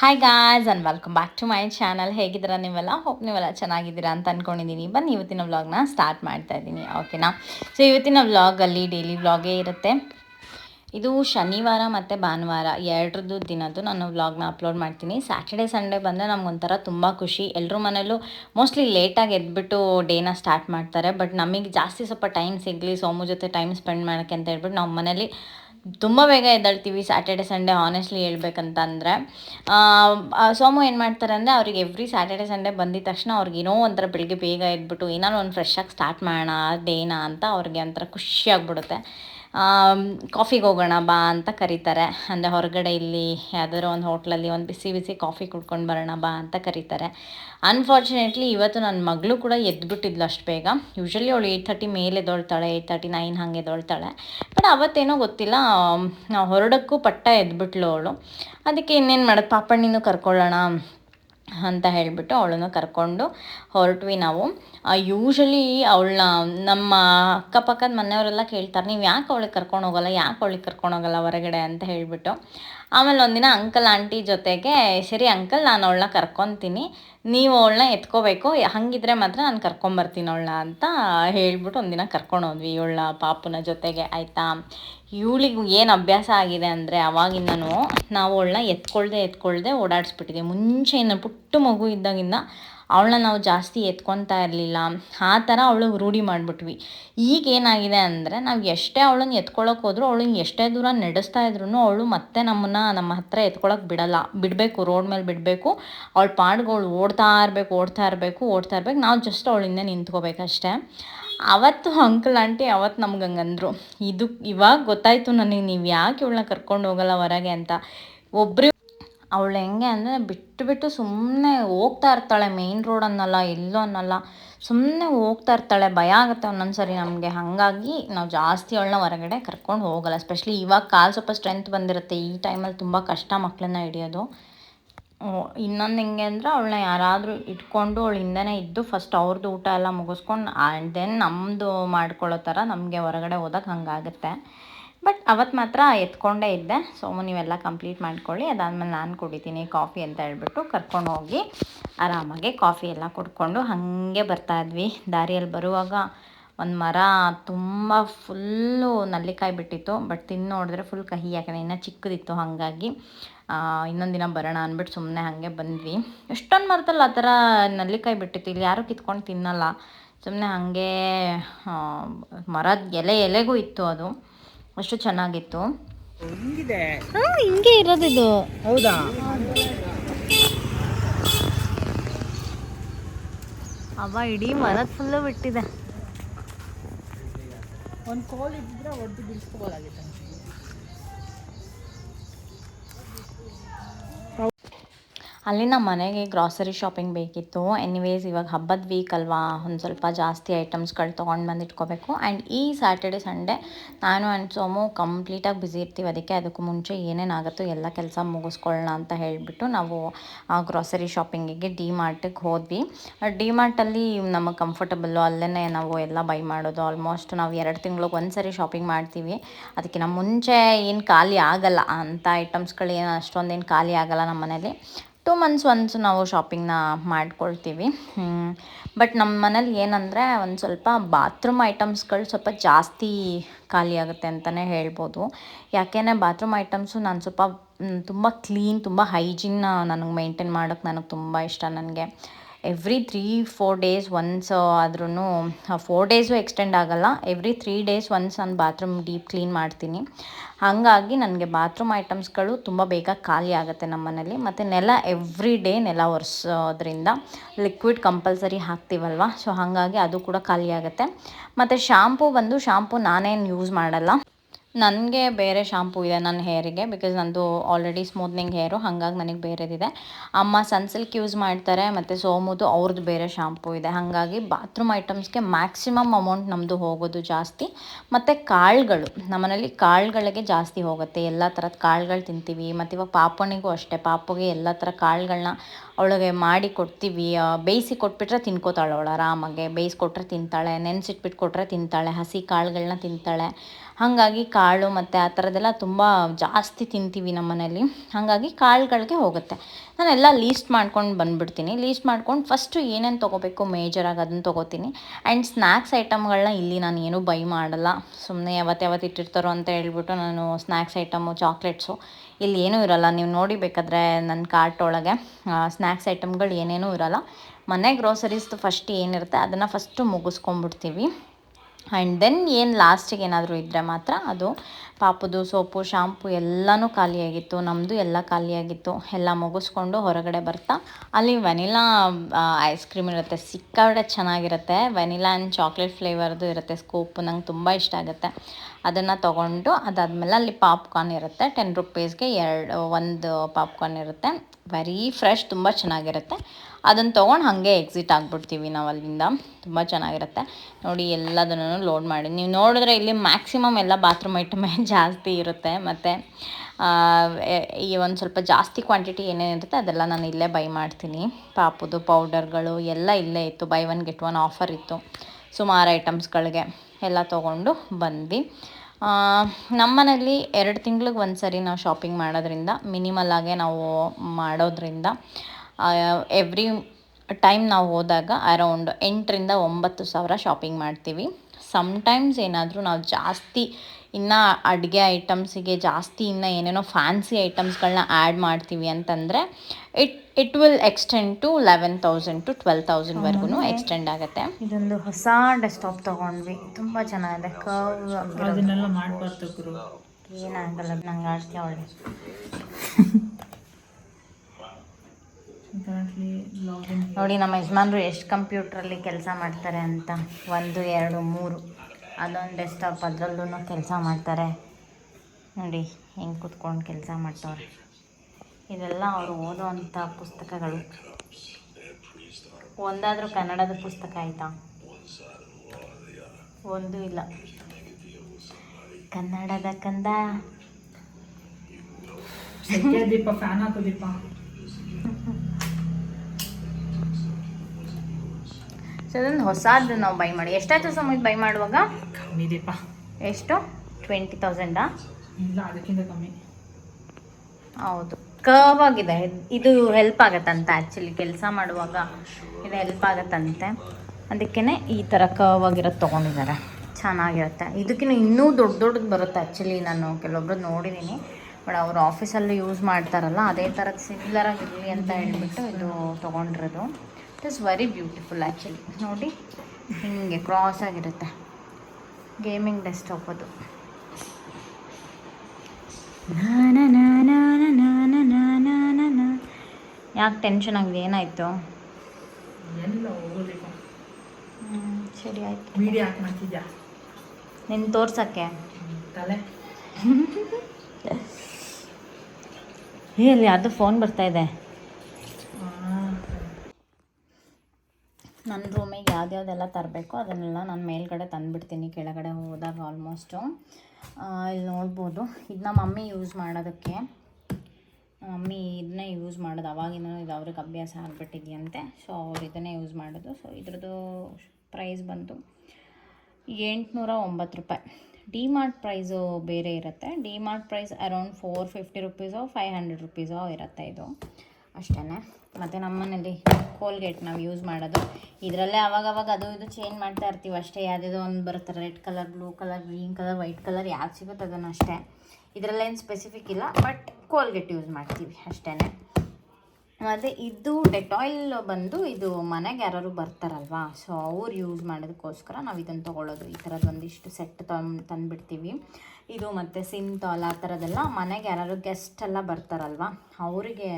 Hi guys and welcome back to my channel ಹೇಗಿದ್ದೀರ ನೀವೆಲ್ಲ? Hope ನೀವೆಲ್ಲ ಚೆನ್ನಾಗಿದ್ದೀರಾ ಅಂತ ಅಂದ್ಕೊಂಡಿದ್ದೀನಿ ಬನ್ನಿ, ಇವತ್ತಿನ ವ್ಲಾಗ್ನ ಸ್ಟಾರ್ಟ್ ಮಾಡ್ತಾ ಇದ್ದೀನಿ. ಓಕೆನಾ ಸೊ ಇವತ್ತಿನ ವ್ಲಾಗಲ್ಲಿ ಡೈಲಿ ವ್ಲಾಗೇ ಇರುತ್ತೆ. ಇದು ಶನಿವಾರ ಮತ್ತು ಭಾನುವಾರ. ಎರಡರದ್ದು ದಿನದ್ದು ನಾನು ವ್ಲಾಗ್ನ ಅಪ್ಲೋಡ್ ಮಾಡ್ತೀನಿ. ಸ್ಯಾಟರ್ಡೆ ಸಂಡೇ ಬಂದರೆ ನಮಗೊಂಥರ ತುಂಬ ಖುಷಿ. ಎಲ್ಲರೂ ಮನೇಲೂ ಮೋಸ್ಟ್ಲಿ ಲೇಟಾಗಿ ಎದ್ಬಿಟ್ಟು ಡೇನ ಸ್ಟಾರ್ಟ್ ಮಾಡ್ತಾರೆ. ಬಟ್ ನಮಗೆ ಜಾಸ್ತಿ ಸ್ವಲ್ಪ ಟೈಮ್ ಸಿಗಲಿ, ಸೋಮು ಜೊತೆ ಟೈಮ್ ಸ್ಪೆಂಡ್ ಮಾಡೋಕ್ಕೆ ಅಂತ ಹೇಳ್ಬಿಟ್ಟು ನಾವು ಮನೇಲಿ ತುಂಬ ಬೇಗ ಎದ್ದೇಳ್ತೀವಿ ಸ್ಯಾಟರ್ಡೆ ಸಂಡೇ ಆನೆಸ್ಟ್ಲಿ ಹೇಳ್ಬೇಕಂತ ಅಂದರೆ ಸೋಮು ಏನು ಮಾಡ್ತಾರೆ ಅಂದರೆ ಅವ್ರಿಗೆ ಎವ್ರಿ ಸ್ಯಾಟರ್ಡೆ ಸಂಡೇ ಬಂದಿದ ತಕ್ಷಣ ಅವ್ರಿಗೆ ಏನೋ ಒಂಥರ ಬೆಳಿಗ್ಗೆ ಬೇಗ ಎದ್ಬಿಟ್ಟು ಏನಾದ್ರು ಒಂದು ಫ್ರೆಶ್ ಆಗಿ ಸ್ಟಾರ್ಟ್ ಮಾಡೋಣ ಡೇನ ಅಂತ ಅವ್ರಿಗೆ ಒಂಥರ ಖುಷಿ ಆಗ್ಬಿಡುತ್ತೆ. ಕಾಫಿಗೆ ಹೋಗೋಣ ಬಾ ಅಂತ ಕರೀತಾರೆ. ಅಂದರೆ ಹೊರಗಡೆ ಇಲ್ಲಿ ಯಾವುದಾದ್ರೂ ಒಂದು ಹೋಟ್ಲಲ್ಲಿ ಒಂದು ಬಿಸಿ ಬಿಸಿ ಕಾಫಿ ಕುಡ್ಕೊಂಡು ಬರೋಣ ಬಾ ಅಂತ ಕರೀತಾರೆ. ಅನ್ಫಾರ್ಚುನೇಟ್ಲಿ ಇವತ್ತು ನನ್ನ ಮಗಳು ಕೂಡ ಎದ್ಬಿಟ್ಟಿದ್ಲು ಅಷ್ಟು ಬೇಗ. ಯೂಶ್ವಲಿ ಅವಳು ಏಯ್ಟ್ ತರ್ಟಿ ಮೇಲೆ ಎದ್ದೊಳ್ತಾಳೆ ಏಯ್ಟ್ ತರ್ಟಿ ನೈನ್ ಹಾಗೆ ಎದ್ದೊಳ್ತಾಳೆ. ಬಟ್ ಅವತ್ತೇನೋ ಗೊತ್ತಿಲ್ಲ ಹೊರಡಕ್ಕೂ ಪಟ್ಟ ಎದ್ಬಿಟ್ಲು ಅವಳು. ಅದಕ್ಕೆ ಇನ್ನೇನು ಮಾಡೋದು? ಪಾಪಣ್ಣಿನೂ ಕರ್ಕೊಳ್ಳೋಣ ಅಂತ ಹೇಳಿಬಿಟ್ಟು ಅವಳನ್ನು ಕರ್ಕೊಂಡು ಹೊರಟ್ವಿ ನಾವು. ಯೂಶ್ವಲಿ ಅವಳನ್ನ ನಮ್ಮ ಅಕ್ಕಪಕ್ಕದ ಮನೆಯವರೆಲ್ಲ ಕೇಳ್ತಾರೆ, ನೀವು ಯಾಕೆ ಅವಳಿಗೆ ಕರ್ಕೊಂಡು ಹೋಗಲ್ಲ, ಯಾಕೆ ಅವಳಿಗೆ ಕರ್ಕೊಂಡು ಹೋಗಲ್ಲ ಹೊರಗಡೆ? ಅಂತ ಹೇಳಿಬಿಟ್ಟು. ಆಮೇಲೆ ಒಂದಿನ ಅಂಕಲ್ ಆಂಟಿ ಜೊತೆಗೆ, ಸರಿ ಅಂಕಲ್, ನಾನು ಅವಳನ್ನ ಕರ್ಕೊತೀನಿ. ನೀವು ಅವಳನ್ನ ಎತ್ಕೋಬೇಕು. ಹಾಗಿದ್ರೆ ಮಾತ್ರ ನಾನು ಕರ್ಕೊಂಬರ್ತೀನಿ ಅವಳನ್ನ, ಅಂತ ಹೇಳ್ಬಿಟ್ಟು ಒಂದಿನ ಕರ್ಕೊಂಡು ಹೋದ್ವಿ ಇವಳ ಪಾಪುನ ಜೊತೆಗೆ, ಆಯಿತಾ? ಇವಳಿಗೆ ಏನು ಅಭ್ಯಾಸ ಆಗಿದೆ ಅಂದರೆ ಅವಾಗಿಂದನೂ ನಾವು ಅವಳನ್ನ ಎತ್ಕೊಳ್ದೆ ಎತ್ಕೊಳ್ದೆ ಓಡಾಡಿಸ್ಬಿಟ್ಟಿದ್ದೀವಿ ಮುಂಚೆಯಿಂದ ಪುಟ್ಟ ಮಗು ಇದ್ದಾಗಿಂದ ಅವಳನ್ನ ನಾವು ಜಾಸ್ತಿ ಎತ್ಕೊತಾ ಇರಲಿಲ್ಲ, ಆ ಥರ ಅವಳು ರೂಢಿ ಮಾಡಿಬಿಟ್ವಿ. ಈಗ ಏನಾಗಿದೆ ಅಂದರೆ ನಾವು ಎಷ್ಟೇ ಅವಳನ್ನ ಎತ್ಕೊಳ್ಳೋಕೆ ಹೋದರೂ ಅವಳನ್ನ ಎಷ್ಟೇ ದೂರ ನಡೆಸ್ತಾ ಇದ್ರೂ ಅವಳು ಮತ್ತೆ ನಮ್ಮನ್ನು ನಮ್ಮ ಹತ್ರ ಎತ್ಕೊಳಕ್ಕೆ ಬಿಡಲ್ಲ. ಬಿಡಬೇಕು, ರೋಡ್ ಮೇಲೆ ಬಿಡಬೇಕು, ಅವಳ ಪಾಡ್ಗಳು ಓಡ್ತಾ ಇರಬೇಕು ಓಡ್ತಾ ಇರಬೇಕು ಓಡ್ತಾ ಇರಬೇಕು. ನಾವು ಜಸ್ಟ್ ಅವಳಿಂದ ನಿಂತ್ಕೋಬೇಕಷ್ಟೇ ಅವತ್ತು ಅಂಕಲ್, ಆಂಟಿ ಅವತ್ತು ನಮ್ಗೆ ಹಂಗಂದ್ರು ಇದು ಇವಾಗ ಗೊತ್ತಾಯಿತು ನನಗೆ, ನೀವು ಯಾಕೆ ಇವಳನ್ನ ಕರ್ಕೊಂಡು ಹೋಗಲ್ಲ ಹೊರಗೆ ಅಂತ. ಒಬ್ಬರು ಅವಳು ಹೆಂಗೆ ಅಂದರೆ ಬಿಟ್ಟು ಬಿಟ್ಟು ಸುಮ್ಮನೆ ಹೋಗ್ತಾ ಇರ್ತಾಳೆ ಮೇಯ್ನ್ ರೋಡ್ ಅನ್ನಲ್ಲ ಎಲ್ಲೋ ಅನ್ನಲ್ಲ. ಸುಮ್ಮನೆ ಹೋಗ್ತಾ ಇರ್ತಾಳೆ, ಭಯ ಆಗುತ್ತೆ ಒಂದೊಂದು ಸರಿ ನಮಗೆ. ಹಾಗಾಗಿ ನಾವು ಜಾಸ್ತಿ ಅವಳನ್ನ ಹೊರಗಡೆ ಕರ್ಕೊಂಡು ಹೋಗಲ್ಲ. ಸ್ಪೆಷಲಿ ಇವಾಗ ಕಾಲು ಸ್ವಲ್ಪ ಸ್ಟ್ರೆಂತ್ ಬಂದಿರುತ್ತೆ. ಈ ಟೈಮಲ್ಲಿ ತುಂಬ ಕಷ್ಟ ಮಕ್ಕಳನ್ನ ಹಿಡಿಯೋದು. ಇನ್ನೊಂದು ಹೆಂಗೆ ಅಂದರೆ ಅವಳನ್ನ ಯಾರಾದರೂ ಇಟ್ಕೊಂಡು ಅವಳು ಹಿಂದೆ ಇದ್ದು ಫಸ್ಟ್ ಅವ್ರದ್ದು ಊಟ ಎಲ್ಲ ಮುಗಿಸ್ಕೊಂಡು ಆ್ಯಂಡ್ ದೆನ್ ನಮ್ಮದು ಮಾಡ್ಕೊಳ್ಳೋ ಥರ ನಮಗೆ ಹೊರಗಡೆ ಹೋದಾಗ ಹಂಗಾಗುತ್ತೆ. ಬಟ್ ಅವತ್ತು ಮಾತ್ರ ಎತ್ಕೊಂಡೇ ಇದ್ದೆ. ಸೊ ನೀವೆಲ್ಲ ಕಂಪ್ಲೀಟ್ ಮಾಡ್ಕೊಳ್ಳಿ. ಅದಾದಮೇಲೆ ನಾನು ಕುಡಿತೀನಿ ಕಾಫಿ ಅಂತ ಹೇಳ್ಬಿಟ್ಟು ಕರ್ಕೊಂಡು ಹೋಗಿ ಆರಾಮಾಗಿ ಕಾಫಿ ಎಲ್ಲ ಕುಡ್ಕೊಂಡು ಹಾಗೆ ಬರ್ತಾಯಿದ್ವಿ ದಾರಿಯಲ್ಲಿ ಬರುವಾಗ ಒಂದು ಮರ ತುಂಬ ಫುಲ್ಲು ನಲ್ಲಿಕಾಯಿ ಬಿಟ್ಟಿತ್ತು. ಬಟ್ ತಿಂದು ನೋಡಿದ್ರೆ ಫುಲ್ ಕಹಿ. ಯಾಕಂದರೆ ಇನ್ನೂ ಚಿಕ್ಕದಿತ್ತು ಹಾಗಾಗಿ ಇನ್ನೊಂದು ದಿನ ಬರೋಣ ಅಂದ್ಬಿಟ್ಟು ಸುಮ್ಮನೆ ಹಾಗೆ ಬಂದ್ವಿ. ಎಷ್ಟೊಂದು ಮರದಲ್ಲಿ ಆ ಥರ ನಲ್ಲಿಕಾಯಿ ಬಿಟ್ಟಿತ್ತು. ಇಲ್ಲಿ ಯಾರೂ ಕಿತ್ಕೊಂಡು ತಿನ್ನಲ್ಲ. ಸುಮ್ಮನೆ ಹಾಗೆ ಮರದ ಎಲೆ ಎಲೆಗೂ ಇತ್ತು ಅದು. ಅಷ್ಟು ಚೆನ್ನಾಗಿತ್ತು. ಹಿಂಗೆ ಇರೋದಿದು. ಹೌದಾ? ಅವ ಇಡೀ ಮರದ ಫುಲ್ಲು ಬಿಟ್ಟಿದೆ. ಒಂದು ಕೋಲ್ ಇದ್ದಿದ್ರೆ ಹೊಡೆದು ಬಿಡಿಸ್ಕೋಬೋದಾಗಿತ್ತು. ಅಲ್ಲಿ ನಮ್ಮ ಮನೆಗೆ ಗ್ರಾಸರಿ ಶಾಪಿಂಗ್ ಬೇಕಿತ್ತು. ಎನಿವೇಸ್ ಇವಾಗ ಹಬ್ಬದ ವೀಕ್ ಅಲ್ವಾ? ಒಂದು ಸ್ವಲ್ಪ ಜಾಸ್ತಿ ಐಟಮ್ಸ್ಗಳು ತೊಗೊಂಡು ಬಂದು ಇಟ್ಕೋಬೇಕು ಆ್ಯಂಡ್ ಈ ಸ್ಯಾಟರ್ಡೆ ಸಂಡೇ ನಾನು ಆ್ಯಂಡ್ ಸೋಮು ಕಂಪ್ಲೀಟಾಗಿ ಬ್ಯುಸಿ ಇರ್ತೀವಿ. ಅದಕ್ಕೆ ಅದಕ್ಕೂ ಮುಂಚೆ ಏನೇನಾಗುತ್ತೋ ಎಲ್ಲ ಕೆಲಸ ಮುಗಿಸ್ಕೊಳ್ಳೋಣ ಅಂತ ಹೇಳಿಬಿಟ್ಟು ನಾವು ಗ್ರಾಸರಿ ಶಾಪಿಂಗಿಗೆ ಡಿ ಮಾರ್ಟಿಗೆ ಹೋದ್ವಿ. ಡಿ ಮಾರ್ಟಲ್ಲಿ ನಮಗೆ ಕಂಫರ್ಟಬಲ್ಲು ಅಲ್ಲೇ ನಾವು ಎಲ್ಲ ಬೈ ಮಾಡೋದು. ಆಲ್ಮೋಸ್ಟ್ ನಾವು ಎರಡು ತಿಂಗ್ಳಿಗೆ ಒಂದು ಸರಿ ಶಾಪಿಂಗ್ ಮಾಡ್ತೀವಿ ಅದಕ್ಕಿಂತ ಮುಂಚೆ ಏನು ಖಾಲಿ ಆಗಲ್ಲ. ಅಂಥ ಐಟಮ್ಸ್ಗಳು ಏನು ಅಷ್ಟೊಂದೇನು ಖಾಲಿ ಆಗಲ್ಲ ನಮ್ಮ ಮನೇಲಿ. ಟೂ ಮಂತ್ಸ್ ಒನ್ಸ್ ನಾವು ಶಾಪಿಂಗ್ನ ಮಾಡ್ಕೊಳ್ತೀವಿ. ಬಟ್ ನಮ್ಮ ಮನೇಲಿ ಏನಂದರೆ ಒಂದು ಸ್ವಲ್ಪ ಬಾತ್ರೂಮ್ ಐಟಮ್ಸ್ಗಳು ಸ್ವಲ್ಪ ಜಾಸ್ತಿ ಖಾಲಿ ಆಗುತ್ತೆ ಅಂತಲೇ ಹೇಳ್ಬೋದು. ಯಾಕೆಂದರೆ ಬಾತ್ರೂಮ್ ಐಟಮ್ಸು ನಾನು ಸ್ವಲ್ಪ ತುಂಬ ಕ್ಲೀನ್ ತುಂಬ ಹೈಜೀನ್ ನನಗೆ ಮೇಂಟೈನ್ ಮಾಡೋಕ್ಕೆ ನನಗೆ ತುಂಬ ಇಷ್ಟ ನನಗೆ. Every three four days once ಆದ್ರೂ ಫೋರ್ ಡೇಸು ಎಕ್ಸ್ಟೆಂಡ್ ಆಗೋಲ್ಲ. ಎವ್ರಿ ತ್ರೀ ಡೇಸ್ ಒನ್ಸ್ ನಾನು ಬಾತ್ರೂಮ್ ಡೀಪ್ ಕ್ಲೀನ್ ಮಾಡ್ತೀನಿ. ಹಾಗಾಗಿ ನನಗೆ ಬಾತ್ರೂಮ್ ಐಟಮ್ಸ್ಗಳು ತುಂಬ ಬೇಗ ಖಾಲಿ ಆಗುತ್ತೆ ನಮ್ಮನೇಲಿ ಮತ್ತು ನೆಲ ಎವ್ರಿ ಡೇ ನೆಲ ಒರೆಸೋದ್ರಿಂದ ಲಿಕ್ವಿಡ್ ಕಂಪಲ್ಸರಿ ಹಾಕ್ತೀವಲ್ವ? ಸೊ ಹಾಗಾಗಿ ಅದು ಕೂಡ ಖಾಲಿ ಆಗುತ್ತೆ. ಮತ್ತು ಶಾಂಪು ಬಂದು ಶಾಂಪು ನಾನೇನು ಯೂಸ್ ಮಾಡಲ್ಲ. ನನಗೆ ಬೇರೆ ಶಾಂಪೂ ಇದೆ ನನ್ನ ಹೇರಿಗೆ ಬಿಕಾಸ್ ನಂದು ಆಲ್ರೆಡಿ ಸ್ಮೂತ್ನಿಂಗ್ ಹೇರು, ಹಾಗಾಗಿ ನನಗೆ ಬೇರೆದಿದೆ. ಅಮ್ಮ ಸನ್ಸಿಲ್ಕ್ ಯೂಸ್ ಮಾಡ್ತಾರೆ, ಮತ್ತು ಸೋಮುದು ಅವ್ರದ್ದು ಬೇರೆ ಶಾಂಪೂ ಇದೆ. ಹಾಗಾಗಿ ಬಾತ್ರೂಮ್ ಐಟಮ್ಸ್ಗೆ ಮ್ಯಾಕ್ಸಿಮಮ್ ಅಮೌಂಟ್ ನಮ್ಮದು ಹೋಗೋದು ಜಾಸ್ತಿ. ಮತ್ತು ಕಾಳುಗಳು, ನಮ್ಮನೇಲಿ ಕಾಳುಗಳಿಗೆ ಜಾಸ್ತಿ ಹೋಗುತ್ತೆ. ಎಲ್ಲ ಥರದ ಕಾಳುಗಳು ತಿಂತೀವಿ, ಮತ್ತು ಇವಾಗ ಪಾಪನಿಗೂ ಅಷ್ಟೇ. ಪಾಪುಗೆ ಎಲ್ಲ ಥರ ಕಾಳುಗಳನ್ನ ಅವಳಿಗೆ ಮಾಡಿ ಕೊಡ್ತೀವಿ. ಬೇಯಿಸಿ ಕೊಟ್ಬಿಟ್ರೆ ತಿನ್ಕೋತಾಳೆ ಅವಳು ಆರಾಮಾಗೆ. ಬೇಯಿಸ್ಕೊಟ್ರೆ ತಿಂತಾಳೆ ನೆನೆಸಿಟ್ಬಿಟ್ಟು ಕೊಟ್ಟರೆ ತಿಂತಾಳೆ, ಹಸಿ ಕಾಳುಗಳನ್ನ ತಿಂತಾಳೆ. ಹಾಗಾಗಿ ಕಾಳು ಮತ್ತು ಆ ಥರದ್ದೆಲ್ಲ ತುಂಬ ಜಾಸ್ತಿ ತಿಂತೀವಿ ನಮ್ಮ ಮನೇಲಿ ಹಾಗಾಗಿ ಕಾಳುಗಳಿಗೆ ಹೋಗುತ್ತೆ. ನಾನೆಲ್ಲ ಲೀಸ್ಟ್ ಮಾಡ್ಕೊಂಡು ಬಂದುಬಿಡ್ತೀನಿ. ಲೀಸ್ಟ್ ಮಾಡ್ಕೊಂಡು ಫಸ್ಟು ಏನೇನು ತೊಗೋಬೇಕು ಮೇಜರಾಗಿ ಅದನ್ನು ತೊಗೋತೀನಿ. ಆ್ಯಂಡ್ ಸ್ನ್ಯಾಕ್ಸ್ ಐಟಮ್ಗಳನ್ನ ಇಲ್ಲಿ ನಾನು ಏನೂ ಬೈ ಮಾಡಲ್ಲ. ಸುಮ್ಮನೆ ಯಾವತ್ತು ಯಾವತ್ತು ಇಟ್ಟಿರ್ತಾರೋ ಅಂತ ಹೇಳ್ಬಿಟ್ಟು ನಾನು ಸ್ನ್ಯಾಕ್ಸ್ ಐಟಮು ಚಾಕ್ಲೇಟ್ಸು ಇಲ್ಲಿ ಏನೂ ಇರೋಲ್ಲ. ನೀವು ನೋಡಿ ಬೇಕಾದ್ರೆ ನನ್ನ ಕಾರ್ಟ್ ಒಳಗೆ ಸ್ನ್ಯಾಕ್ಸ್ ಐಟಮ್ಗಳು ಏನೇನೂ ಇರೋಲ್ಲ. ಮನೆ ಗ್ರೋಸರೀಸ್ದು ಫಸ್ಟ್ ಏನಿರುತ್ತೆ, ಅದನ್ನು ಫಸ್ಟು ಮುಗಿಸ್ಕೊಂಬಿಡ್ತೀವಿ ಆ್ಯಂಡ್ ದೆನ್ ಏನು ಲಾಸ್ಟಿಗೆ ಏನಾದರೂ ಇದ್ದರೆ ಮಾತ್ರ ಅದು ಪಾಪುದು ಸೋಪು, ಶಾಂಪು ಎಲ್ಲನೂ ಖಾಲಿಯಾಗಿತ್ತು. ನಮ್ಮದು ಎಲ್ಲ ಖಾಲಿಯಾಗಿತ್ತು. ಎಲ್ಲ ಮುಗಿಸ್ಕೊಂಡು ಹೊರಗಡೆ ಬರ್ತಾ, ಅಲ್ಲಿ ವೆನಿಲಾ ಐಸ್ ಕ್ರೀಮ್ ಇರುತ್ತೆ. ಸಿಕ್ಕಾಪಟ್ಟೆ ಚೆನ್ನಾಗಿರುತ್ತೆ. ವೆನಿಲಾ ಆ್ಯಂಡ್ ಚಾಕ್ಲೇಟ್ ಫ್ಲೇವರ್ದು ಇರುತ್ತೆ. ಸ್ಕೋಪ್ ನಂಗೆ ತುಂಬ ಇಷ್ಟ ಆಗುತ್ತೆ. ಅದನ್ನು ತೊಗೊಂಡು ಅದಾದಮೇಲೆ ಅಲ್ಲಿ ಪಾಪ್ಕಾರ್ನ್ ಇರುತ್ತೆ. ಟೆನ್ ರುಪೀಸ್ಗೆ ಎರಡು, ಒಂದು ಪಾಪ್ಕಾರ್ನ್ ಇರುತ್ತೆ. ವೆರಿ ಫ್ರೆಶ್ ತುಂಬ ಚೆನ್ನಾಗಿರುತ್ತೆ. ಅದನ್ನು ತೊಗೊಂಡು ಹಾಗೆ ಎಕ್ಸಿಟ್ ಆಗಿಬಿಡ್ತೀವಿ ನಾವು ಅಲ್ಲಿಂದ. ತುಂಬ ಚೆನ್ನಾಗಿರುತ್ತೆ. ನೋಡಿ ಎಲ್ಲದನ್ನು ಲೋಡ್ ಮಾಡಿ. ನೀವು ನೋಡಿದ್ರೆ ಇಲ್ಲಿ ಮ್ಯಾಕ್ಸಿಮಮ್ ಎಲ್ಲ ಬಾತ್ರೂಮ್ ಐಟಮೇ ಜಾಸ್ತಿ ಇರುತ್ತೆ ಮತ್ತು ಈ ಒಂದು ಸ್ವಲ್ಪ ಜಾಸ್ತಿ ಕ್ವಾಂಟಿಟಿ ಏನೇನಿರುತ್ತೆ ಅದೆಲ್ಲ ನಾನು ಇಲ್ಲೇ ಬೈ ಮಾಡ್ತೀನಿ. ಪಾಪುದು ಪೌಡರ್ಗಳು ಎಲ್ಲ ಇಲ್ಲೇ ಇತ್ತು buy one get one offer ಇತ್ತು ಸುಮಾರು ಐಟಮ್ಸ್ಗಳಿಗೆ ಎಲ್ಲ ತೊಗೊಂಡು ಬಂದ್ವಿ. ಆ, ನಮ್ಮ ಮನೇಲಿ ಎರಡು ತಿಂಗ್ಳಿಗೆ ಒಂದು ಸರಿ ನಾವು ಶಾಪಿಂಗ್ ಮಾಡೋದ್ರಿಂದ ಮಿನಿಮಲ್ ಆಗೇ ನಾವು ಮಾಡೋದ್ರಿಂದ ಎವ್ರಿ ಟೈಮ್ ನಾವು ಹೋದಾಗ ಅರೌಂಡ್ ಎಂಟರಿಂದ ಒಂಬತ್ತು ಸಾವಿರ ಶಾಪಿಂಗ್ ಮಾಡ್ತೀವಿ. ಸಮ್ಟೈಮ್ಸ್ ಏನಾದರೂ ನಾವು ಜಾಸ್ತಿ ಇನ್ನು ಅಡುಗೆ ಐಟಮ್ಸಿಗೆ ಜಾಸ್ತಿ ಇನ್ನು ಏನೇನೋ ಫ್ಯಾನ್ಸಿ ಐಟಮ್ಸ್ಗಳನ್ನ ಆ್ಯಡ್ ಮಾಡ್ತೀವಿ ಅಂತಂದರೆ it it will extend to eleven thousand to twelve ತೌಸಂಡ್ವರೆಗೂ extend ಆಗುತ್ತೆ. ಇದೊಂದು ಹೊಸ ಡೆಸ್ಕ್ಟಾಪ್ ತೊಗೊಂಡ್ವಿ. ತುಂಬ ಚೆನ್ನಾಗಿದೆ. ಕರ್ವ್ ಅದನ್ನೆಲ್ಲ ಮಾಡಬಾರ್ದು ಗುರು. ಏನಾಗಲ್ಲ ನಂಗೆ ಆಡ್ತೀಯ ಅವಳೆ ನೋಡಿ ನಮ್ಮ ಯಜಮಾನ್ರು ಎಷ್ಟು ಕಂಪ್ಯೂಟ್ರಲ್ಲಿ ಕೆಲಸ ಮಾಡ್ತಾರೆ ಅಂತ. ಒಂದು ಎರಡು ಮೂರು. ಅದೊಂದು ಡೆಸ್ಕ್ಟಾಪ್ ಅದರಲ್ಲೂ ಕೆಲಸ ಮಾಡ್ತಾರೆ. ನೋಡಿ ಹೆಂಗೆ ಕೂತ್ಕೊಂಡು ಕೆಲಸ ಮಾಡ್ತವ್ರೆ. ಇದೆಲ್ಲ ಅವರು ಓದುವಂಥ ಪುಸ್ತಕಗಳು. ಒಂದಾದರೂ ಕನ್ನಡದ ಪುಸ್ತಕ ಆಯಿತಾ? ಒಂದೂ ಇಲ್ಲ. ಕನ್ನಡದ ಕಂದ. ದೀಪ ಫ್ಯಾನ್ ಹಾಕು ಸೊ ಅದೊಂದು ಹೊಸದು ನಾವು ಬೈ ಮಾಡಿ. ಎಷ್ಟಾಯ್ತು ಸಮಯ ಬೈ ಮಾಡುವಾಗ? ಕಮ್ಮಿ ದೀಪ. ಎಷ್ಟು? ಟ್ವೆಂಟಿ ತೌಸಂಡಾ ಇಲ್ಲ ಅದಕ್ಕಿಂತ ಕಮ್ಮಿ. ಹೌದು. ಕರ್ವ್ ಆಗಿದೆ. ಇದು ಹೆಲ್ಪ್ ಆಗತ್ತಂತೆ ಆ್ಯಕ್ಚುಲಿ ಕೆಲಸ ಮಾಡುವಾಗ. ಇದು ಹೆಲ್ಪ್ ಆಗತ್ತಂತೆ. ಅದಕ್ಕೇ ಈ ಥರ ಕರ್ವ್ ಆಗಿರೋದು ತೊಗೊಂಡಿದ್ದಾರೆ. ಚೆನ್ನಾಗಿರುತ್ತೆ. ಇದಕ್ಕಿಂತ ಇನ್ನೂ ದೊಡ್ಡ ದೊಡ್ಡದು ಬರುತ್ತೆ ಆ್ಯಕ್ಚುಲಿ ನಾನು ಕೆಲವೊಬ್ರು ನೋಡಿದ್ದೀನಿ ಬಟ್ ಅವ್ರು ಆಫೀಸಲ್ಲೂ ಯೂಸ್ ಮಾಡ್ತಾರಲ್ಲ ಅದೇ ಥರದ ಸಿಮಿಲರ್ ಆಗಿರಲಿ ಅಂತ ಹೇಳ್ಬಿಟ್ಟು ಇದು ತೊಗೊಂಡಿರೋದು. It is very beautiful actually ನೋಡಿ ಹಿಂಗೆ ಕ್ರಾಸ್ ಆಗಿರುತ್ತೆ ಗೇಮಿಂಗ್ ಡೆಸ್ಕ್ಟಾಪ್ ಅದು ಯಾಕೆ ಟೆನ್ಷನ್ ಆಗಿದೆ ಏನಾಯಿತು ಸರಿ ಆಯ್ತು ನಿನ್ನ ತೋರ್ಸಕ್ಕೆ ಏ ಅಲ್ಲಿ ಅದು ಫೋನ್ ಬರ್ತಾ ಇದೆ ನನ್ನ ಯಾವ್ದ್ಯಾವ್ದೆಲ್ಲ ತರಬೇಕು ಅದನ್ನೆಲ್ಲ ನಾನು ಮೇಲ್ಗಡೆ ತಂದುಬಿಡ್ತೀನಿ, ಕೆಳಗಡೆ ಹೋದಾಗ ಆಲ್ಮೋಸ್ಟು ಇಲ್ಲಿ ನೋಡ್ಬೋದು. ಇದು ನಮ್ಮ ಮಮ್ಮಿ ಯೂಸ್ ಮಾಡೋದಕ್ಕೆ. ಮಮ್ಮಿ ಇದನ್ನೇ ಯೂಸ್ ಮಾಡೋದು. ಅವಾಗಿಂದ ಇದು ಅವ್ರಿಗೆ ಅಭ್ಯಾಸ ಆಗಿಬಿಟ್ಟಿದೆಯಂತೆ. ಸೊ ಅವ್ರು ಇದನ್ನೇ ಯೂಸ್ ಮಾಡೋದು. ಸೊ ಇದ್ರದ್ದು ಪ್ರೈಸ್ ಬಂತು ಎಂಟುನೂರ ಒಂಬತ್ತು ರೂಪಾಯಿ. ಡಿ ಮಾರ್ಟ್ ಪ್ರೈಸು ಬೇರೆ ಇರುತ್ತೆ. D mart price around four fifty ರುಪೀಸೋ five hundred ರುಪೀಸೋ ಇರುತ್ತೆ ಇದು. ಅಷ್ಟೇ ಮತ್ತು ನಮ್ಮನೇಲಿ ಕೋಲ್ಗೇಟ್ ನಾವು ಯೂಸ್ ಮಾಡೋದು. ಇದರಲ್ಲೇ ಅವಾಗವಾಗ ಅದು ಇದು ಚೇಂಜ್ ಮಾಡ್ತಾ ಇರ್ತೀವಿ ಅಷ್ಟೇ. ಯಾವುದೇ ಒಂದು ಬರುತ್ತೆ. Red colour blue colour green colour white colour ಯಾವ್ದು ಸಿಗುತ್ತೆ ಅದನ್ನು ಅಷ್ಟೇ. ಇದರಲ್ಲೇನು ಸ್ಪೆಸಿಫಿಕ್ ಇಲ್ಲ ಬಟ್ ಕೋಲ್ಗೇಟ್ ಯೂಸ್ ಮಾಡ್ತೀವಿ ಅಷ್ಟೇ ಮತ್ತು ಇದು ಡೆಟಾಯಿಲ್ ಬಂದು ಇದು ಮನೆಗೆ ಯಾರು ಬರ್ತಾರಲ್ವಾ? ಸೊ ಅವ್ರು ಯೂಸ್ ಮಾಡೋದಕ್ಕೋಸ್ಕರ ನಾವು ಇದನ್ನು ತೊಗೊಳ್ಳೋದು. ಈ ಥರದ್ದು ಒಂದಿಷ್ಟು ಸೆಟ್ ತಂದು ತಂದುಬಿಡ್ತೀವಿ. ಇದು ಮತ್ತು ಸಿಂತಾಲ್ ಆ ಥರದ್ದೆಲ್ಲ ಮನೆಗೆ ಯಾರು ಗೆಸ್ಟ್ ಎಲ್ಲ ಬರ್ತಾರಲ್ವಾ? ಅವರಿಗೆ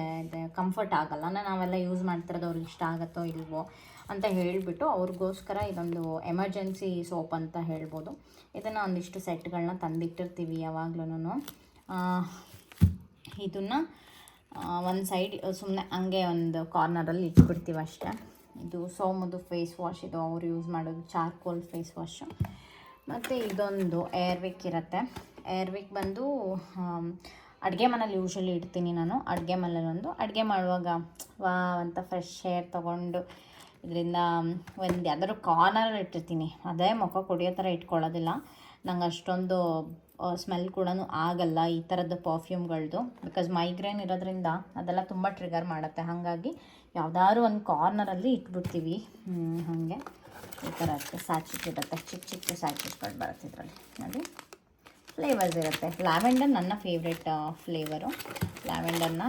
ಕಂಫರ್ಟ್ ಆಗಲ್ಲ. ನಾವೆಲ್ಲ ಯೂಸ್ ಮಾಡ್ತಿರೋದು ಅವ್ರಿಗೆ ಇಷ್ಟ ಆಗುತ್ತೋ ಇಲ್ವೋ ಅಂತ ಹೇಳಿಬಿಟ್ಟು ಅವ್ರಿಗೋಸ್ಕರ ಇದೊಂದು ಎಮರ್ಜೆನ್ಸಿ ಸೋಪ್ ಅಂತ ಹೇಳ್ಬೋದು. ಇದನ್ನು ಒಂದಿಷ್ಟು ಸೆಟ್ಗಳನ್ನ ತಂದಿಟ್ಟಿರ್ತೀವಿ ಯಾವಾಗ್ಲೂ ಇದನ್ನು ಒಂದು ಸೈಡ್ ಸುಮ್ಮನೆ ಹಂಗೆ ಒಂದು ಕಾರ್ನರಲ್ಲಿ ಇಟ್ಬಿಡ್ತೀವಿ ಅಷ್ಟೇ. ಇದು ಸೋಮದು ಫೇಸ್ ವಾಶ್ ಇದು ಅವರು ಯೂಸ್ ಮಾಡೋದು ಚಾರ್ಕೋಲ್ ಫೇಸ್ ವಾಶು ಮತ್ತು ಇದೊಂದು ಏರ್ವಿಕ್ ಇರುತ್ತೆ. ಏರ್ವಿಕ್ ಬಂದು ಅಡುಗೆ ಮನೇಲಿ ಯೂಶಲಿ ಇಡ್ತೀನಿ ನಾನು. ಅಡುಗೆ ಮನೇಲಿ ಒಂದು. ಅಡುಗೆ ಮಾಡುವಾಗ, ವಾ, ಅಂತ ಫ್ರೆಶ್ ಏರ್ ತೊಗೊಂಡು ಇದರಿಂದ ಒಂದು ಯಾವ್ದಾದ್ರು ಕಾರ್ನರಲ್ಲಿ ಇಟ್ಟಿರ್ತೀನಿ. ಅದೇ ಮುಖ ಕುಡಿಯೋ ಥರ ಇಟ್ಕೊಳ್ಳೋದಿಲ್ಲ. ನಂಗೆ ಅಷ್ಟೊಂದು ಸ್ಮೆಲ್ ಕೂಡ ಆಗಲ್ಲ ಈ ಥರದ್ದು ಪರ್ಫ್ಯೂಮ್ಗಳದ್ದು ಬಿಕಾಸ್ ಮೈಗ್ರೇನ್ ಇರೋದ್ರಿಂದ ಅದೆಲ್ಲ ತುಂಬ ಟ್ರಿಗರ್ ಮಾಡುತ್ತೆ. ಹಾಗಾಗಿ ಯಾವುದಾದ್ರು ಒಂದು ಕಾರ್ನರಲ್ಲಿ ಇಟ್ಬಿಡ್ತೀವಿ. ಹಾಗೆ. ಈ ಥರ ಸ್ಯಾಚೆಟ್ ಇರುತ್ತೆ. ಚಿಕ್ಕ ಚಿಕ್ಕ ಸ್ಯಾಚೆಟ್ಗಳು ಬರುತ್ತೆ ಇದರಲ್ಲಿ. ನೋಡಿ. ಫ್ಲೇವರ್ಸ್ ಇರುತ್ತೆ. ಲ್ಯಾವೆಂಡರ್ ನನ್ನ ಫೇವ್ರೆಟ್ ಫ್ಲೇವರು ಲ್ಯಾವೆಂಡರ್ನ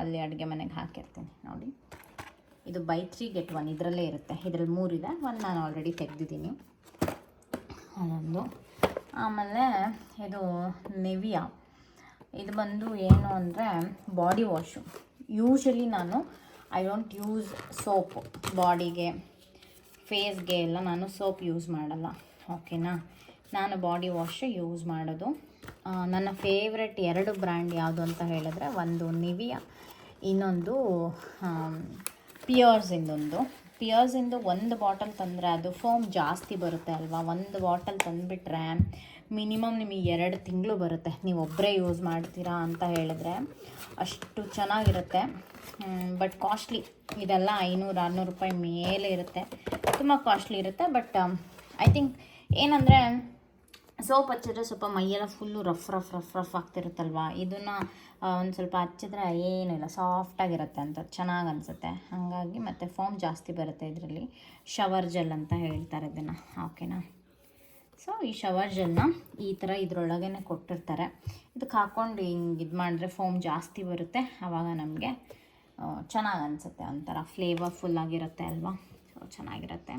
ಅಲ್ಲಿ ಅಡುಗೆ ಮನೆಗೆ ಹಾಕಿರ್ತೀನಿ. ನೋಡಿ. ಇದು ಬೈ ತ್ರೀ ಗೆಟ್ ಒನ್ ಇದರಲ್ಲೇ ಇರುತ್ತೆ. ಇದರಲ್ಲಿ ಮೂರಿದೆ. ಒಂದು ನಾನು ಆಲ್ರೆಡಿ ತೆಗೆದಿದ್ದೀನಿ. ಅದೊಂದು. ಆಮೇಲೆ ಇದು ನೆವಿಯಾ. ಇದು ಬಂದು ಏನು ಅಂದರೆ ಬಾಡಿ ವಾಶು ಯೂಶಲಿ ನಾನು ಐ ಡೋಂಟ್ ಯೂಸ್ ಸೋಪ್ ಬಾಡಿಗೆ ಫೇಸ್ಗೆ ಎಲ್ಲ ನಾನು ಸೋಪ್ ಯೂಸ್ ಮಾಡಲ್ಲ. ಓಕೆನಾ ನಾನು ಬಾಡಿ ವಾಶ್ ಯೂಸ್ ಮಾಡೋದು. ನನ್ನ ಫೇವ್ರೆಟ್ ಎರಡು ಬ್ರ್ಯಾಂಡ್ ಯಾವುದು ಅಂತ ಹೇಳಿದ್ರೆ ಒಂದು ನಿವಿಯಾ, ಇನ್ನೊಂದು ಪಿಯರ್ಸಿಂದೊಂದು ಪಿಯರ್ಸಿಂದು ಒಂದು ಬಾಟಲ್ ತಂದರೆ ಅದು ಫೋಮ್ ಜಾಸ್ತಿ ಬರುತ್ತೆ ಅಲ್ವಾ? ಒಂದು ಬಾಟಲ್ ತಂದುಬಿಟ್ರೆ ಮಿನಿಮಮ್ ನಿಮಗೆ ಎರಡು ತಿಂಗಳು ಬರುತ್ತೆ. ನೀವು ಒಬ್ಬರೇ ಯೂಸ್ ಮಾಡ್ತೀರಾ ಅಂತ ಹೇಳಿದ್ರೆ ಅಷ್ಟು ಚೆನ್ನಾಗಿರುತ್ತೆ. ಬಟ್ ಕಾಸ್ಟ್ಲಿ ಇದೆಲ್ಲ ಐನೂರು, ಆರುನೂರು ರೂಪಾಯಿ ಮೇಲೆ ಇರುತ್ತೆ. ತುಂಬ ಕಾಸ್ಟ್ಲಿ ಇರುತ್ತೆ ಬಟ್ ಐ ಥಿಂಕ್ ಏನಂದರೆ ಸೋಪ್ ಹಚ್ಚಿದ್ರೆ ಸ್ವಲ್ಪ ಮೈಯೆಲ್ಲ full rough rough rough rough ಆಗ್ತಿರುತ್ತಲ್ವ? ಇದನ್ನು ಒಂದು ಸ್ವಲ್ಪ ಹಚ್ಚಿದ್ರೆ ಏನಿಲ್ಲ ಸಾಫ್ಟಾಗಿರುತ್ತೆ ಅಂತ, ಚೆನ್ನಾಗಿ ಅನಿಸುತ್ತೆ. ಹಾಗಾಗಿ ಮತ್ತು ಫೋಮ್ ಜಾಸ್ತಿ ಬರುತ್ತೆ ಇದರಲ್ಲಿ. ಶವರ್ ಜೆಲ್ ಅಂತ ಹೇಳ್ತಾರೆ ಇದನ್ನು ಓಕೆನಾ ಸೊ ಈ ಶವರ್ ಜೆಲ್ನ ಈ ಥರ ಇದ್ರೊಳಗೇ ಕೊಟ್ಟಿರ್ತಾರೆ. ಇದಕ್ಕೆ ಹಾಕ್ಕೊಂಡು ಹಿಂಗೆ ಇದು ಮಾಡಿದ್ರೆ ಫೋಮ್ ಜಾಸ್ತಿ ಬರುತ್ತೆ. ಆವಾಗ ನಮಗೆ ಚೆನ್ನಾಗಿ ಅನಿಸುತ್ತೆ ಒಂಥರ ಫ್ಲೇವರ್ಫುಲ್ ಆಗಿರುತ್ತೆ ಅಲ್ವಾ? ಸೊ ಚೆನ್ನಾಗಿರುತ್ತೆ.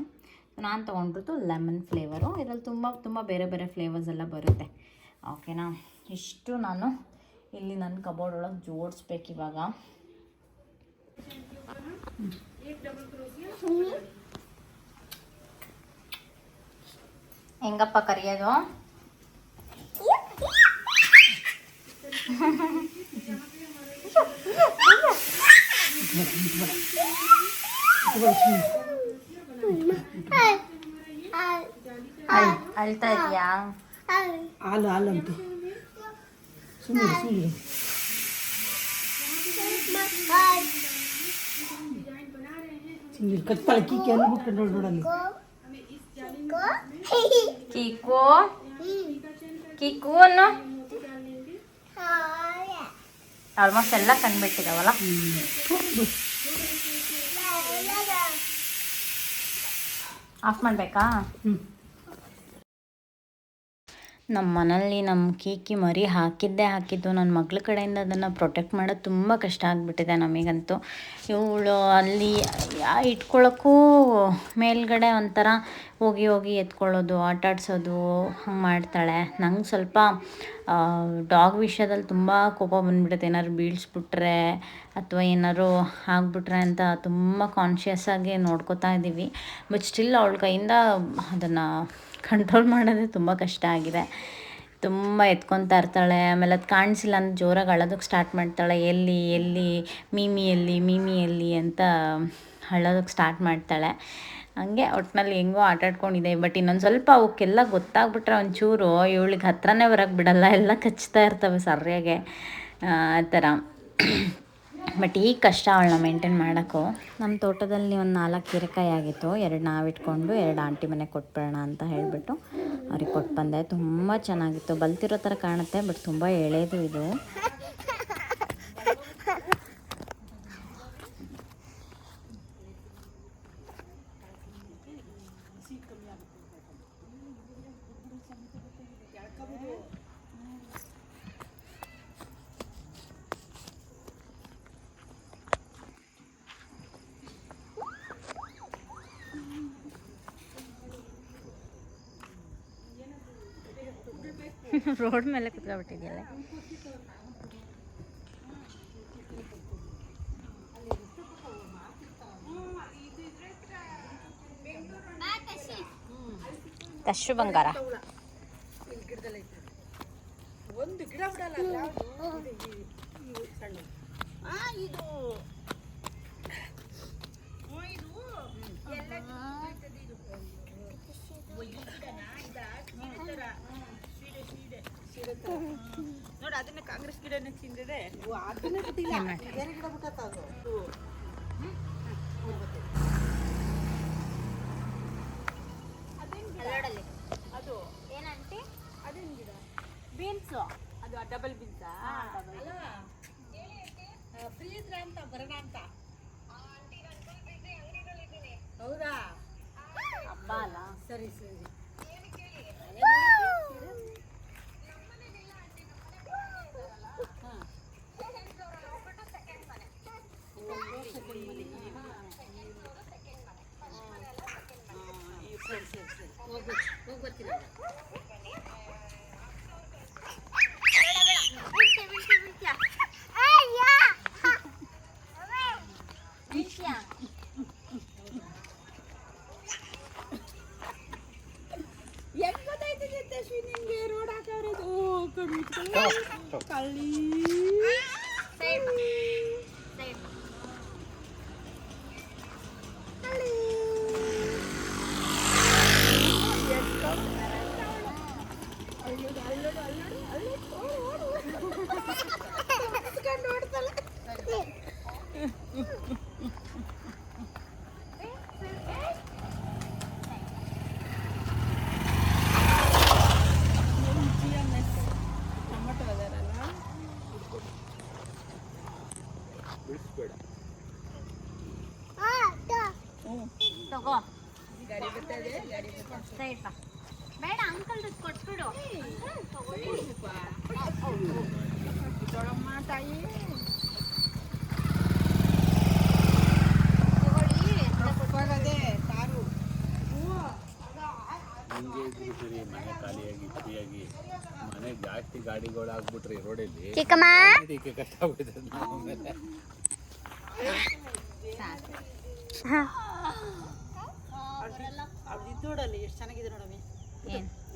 ನಾನು ತೊಗೊಂಡಿದ್ದು ಲೆಮನ್ ಫ್ಲೇವರು ಇದರಲ್ಲಿ ತುಂಬ ತುಂಬ ಬೇರೆ ಬೇರೆ ಫ್ಲೇವರ್ಸ್ ಎಲ್ಲ ಬರುತ್ತೆ. ಓಕೆನಾ ಇಷ್ಟು ನಾನು ಇಲ್ಲಿ ನನ್ನ ಕಬೋರ್ಡ್ ಒಳಗೆ ಜೋಡಿಸ್ಬೇಕು ಇವಾಗ. ಹೆಂಗಪ್ಪ ಕರಿಯೋದು? ಅಳ್ತಾ ಇದೆಯಾ ಹಾಲು ಹಾಲು ಅಂತು ಸುಮ್ಮನೆ ಸುಮ್ಮನೆ ಸುಮ್ಮನೆ ಕತ್ತಳ ಕೀಕಿ ಅಂದ್ಬಿಟ್ಟು ನೋಡಿ ನೋಡಲ್ಲಿ ಕೀಕು ಕೀಕು ಅನ್ನು ಆಲ್ಮೋಸ್ಟ್ ಎಲ್ಲ ಕಂಡುಬಿಟ್ಟಿದಾವಲ್ಲ ಆಫ್ ಮಾಡಬೇಕಾ ಹ್ಞೂ ನಮ್ಮ ಮನೇಲಿ ನಮ್ಮ ಕೀಕಿ ಮರಿ ಹಾಕಿದ್ದೇ ಹಾಕಿದ್ದು. ನನ್ನ ಮಗಳ ಕಡೆಯಿಂದ ಅದನ್ನು ಪ್ರೊಟೆಕ್ಟ್ ಮಾಡೋದು ತುಂಬ ಕಷ್ಟ ಆಗಿಬಿಟ್ಟಿದೆ ನಮಗಂತೂ. ಇವಳು ಅಲ್ಲಿ ಇಟ್ಕೊಳ್ಳೋಕ್ಕೂ ಮೇಲ್ಗಡೆ ಒಂಥರ ಹೋಗಿ ಹೋಗಿ ಎತ್ಕೊಳ್ಳೋದು, ಆಟ ಆಡ್ಸೋದು, ಹಂಗೆ ಮಾಡ್ತಾಳೆ. ನಂಗೆ ಸ್ವಲ್ಪ ಡಾಗ್ ವಿಷಯದಲ್ಲಿ ತುಂಬ ಕೋಪ ಬಂದ್ಬಿಡುತ್ತೆ. ಏನಾದ್ರು ಬೀಳ್ಸ್ಬಿಟ್ರೆ ಅಥವಾ ಏನಾದ್ರು ಆಗ್ಬಿಟ್ರೆ ಅಂತ ತುಂಬ ಕಾನ್ಷಿಯಸ್ ಆಗಿ ನೋಡ್ಕೋತಾ ಇದ್ದೀವಿ ಬಟ್ ಸ್ಟಿಲ್ ಅವಳ ಕೈಯಿಂದ ಅದನ್ನು ಕಂಟ್ರೋಲ್ ಮಾಡೋದೇ ತುಂಬ ಕಷ್ಟ ಆಗಿದೆ. ತುಂಬ ಎತ್ಕೊತಾ ಇರ್ತಾಳೆ, ಆಮೇಲೆ ಅದು ಕಾಣಿಸಿಲ್ಲ ಅಂತ ಜೋರಾಗಿ ಅಳೋದಕ್ಕೆ ಸ್ಟಾರ್ಟ್ ಮಾಡ್ತಾಳೆ. ಎಲ್ಲಿ ಎಲ್ಲಿ, ಮೀಮಿ ಎಲ್ಲಿ ಮೀಮಿ ಎಲ್ಲಿ ಅಂತ ಅಳೋದಕ್ಕೆ ಸ್ಟಾರ್ಟ್ ಮಾಡ್ತಾಳೆ. ಹಂಗೆ ಒಟ್ಟಿನಲ್ಲಿ ಹೆಂಗೋ ಆಟಾಡ್ಕೊಂಡಿದೆ ಬಟ್ ಇನ್ನೊಂದು ಸ್ವಲ್ಪ ಅವಕ್ಕೆಲ್ಲ ಗೊತ್ತಾಗ್ಬಿಟ್ರೆ ಒಂಚೂರು ಇವಳಿಗೆ ಹತ್ರನೇ ಬರೋಕ್ಕೆ ಬಿಡಲ್ಲ. ಎಲ್ಲ ಕಚ್ತಾ ಇರ್ತವೆ ಸರಿಯಾಗೆ. ಆ ಥರ. ಬಟ್ ಈಗ ಕಷ್ಟ ಅವಳನ್ನ ಮೇಂಟೈನ್ ಮಾಡೋಕ್ಕೂ ನಮ್ಮ ತೋಟದಲ್ಲಿ ಒಂದು ನಾಲ್ಕು ಹೀರೆಕಾಯಿ ಆಗಿತ್ತು. ಎರಡು ನಾವಿಟ್ಕೊಂಡು ಎರಡು ಆಂಟಿ ಮನೆ ಕೊಟ್ಬಿಡೋಣ ಅಂತ ಹೇಳಿಬಿಟ್ಟು ಅವ್ರಿಗೆ ಕೊಟ್ಟು ಬಂದೆ ತುಂಬ ಚೆನ್ನಾಗಿತ್ತು. ಬಲ್ತಿರೋ ಥರ ಕಾಣುತ್ತೆ, ಬಟ್ ತುಂಬ ಎಳೆದು ಇದು. ರೋಡ್ ಮೇಲೆ ಕುತ್ಕೊಬಿಟ್ಟಿದೆಯಲ್ಲ ಕಶು ಬಂಗಾರ. ಒಂದು ಗಿಡ ಬಿಡಲ್ಲ ನೋಡಿ ಅದನ್ನ ಕಾಂಗ್ರೆಸ್ ಗಿಡನೇ ತಿಂದಿದೆ. ಅದನ್ನ ಬಿಟ್ಟಿಲ್ಲ ಬೇರೆ ಗಿಡ ಬಿಟ್ಟತ್ತ ಅದು. ಅದು ಏನಂತೆ ಅದೇನು ಗಿಡ? ಬೀನ್ಸ್. ಅದು ಡಬಲ್ ಬೀನ್ಸಾ? ಬಾ ಬೇಡ ಅಂಕಲ್ ಕೊಟ್ಬಿಡು. ತಾಯಿ. ಮನೆ ಖಾಲಿಯಾಗಿ ಫ್ರೀಯಾಗಿ. ಮನೆ ಜಾಸ್ತಿ ಗಾಡಿಗಳು ಆಗ್ಬಿಟ್ರಿ ರೋಡಲ್ಲಿ ಕಷ್ಟ ಇದು ನೋಡಲ್ಲಿ ಎಷ್ಟು ಚೆನ್ನಾಗಿದೆ ನೋಡಮ್ಮಿ.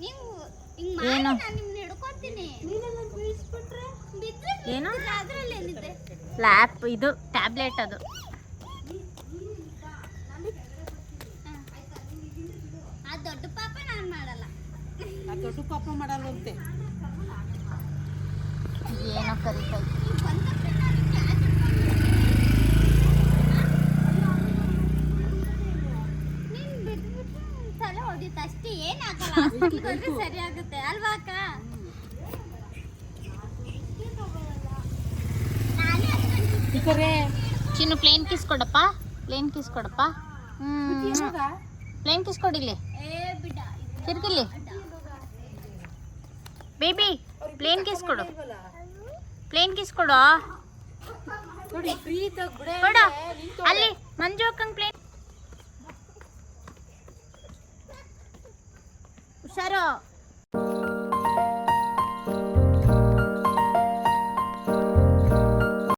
ನೀವು ಹಿಂಗ್ ಮಾಡಿ ನಾನು ನಿಮ್ನ ಹಿಡ್ಕೊತೀನಿ. ಬಿದ್ರೆ ಏನು? ಅದ್ರಲ್ಲಿ ಏನಿದೆ ಲ್ಯಾಪ್ ಇದು ಟ್ಯಾಬ್ಲೆಟ್ ಅದು. ಆ ದೊಡ್ಡ ಪಾಪ ನಾನು ಮಾಡಲ್ಲ. ಆ ದೊಡ್ಡ ಪಾಪ ಮಾಡಲ್ವಂತೆ. ಏನೋ ಕರಿತಾ ನೀವ್ ಬಂದ ತಕ್ಷಣ ನಾನು ಕ್ಲಾಸ್ ನೀನ್ ಬಿಟ್ಬಿಟ್ಟು ತಲೆ ಹೊಡಿತ ಅಷ್ಟೇ ಏನಾಗಲ್ಲ ಹಾಸ್ಪಿಟ್ಲ್ಗೆ ಹೋದ್ರೆ ಸರಿ ಆಗುತ್ತೆ ಅಲ್ವಾ ಅಕ್ಕ? ಚಿನ್ನು ಪ್ಲೇನ್ ಕಿಸ್ ಕೊಡಪ್ಪ. ಪ್ಲೇನ್ ಕಿಸ್ ಕೊಡಪ್ಪ. ಹ್ಮ್. ಪ್ಲೇನ್ ಕಿಸ್ ಕೊಡಿಲಿ ಏ ಬಿಡ. ತಿರ್ಗಿಲಿ ಬೇಬಿ ಪ್ಲೇನ್ ಕಿಸ್ ಕೊಡು. ಪ್ಲೇನ್ ಕಿಸ್ ಕೊಡು. ನೋಡಿ ಫ್ರೀ ಬಿಡೆ ಕೊಡು. ಅಲ್ಲಿ ಮಂಜು ಅಕ್ಕಂಗೆ ಪ್ಲೇನ್ Shut up.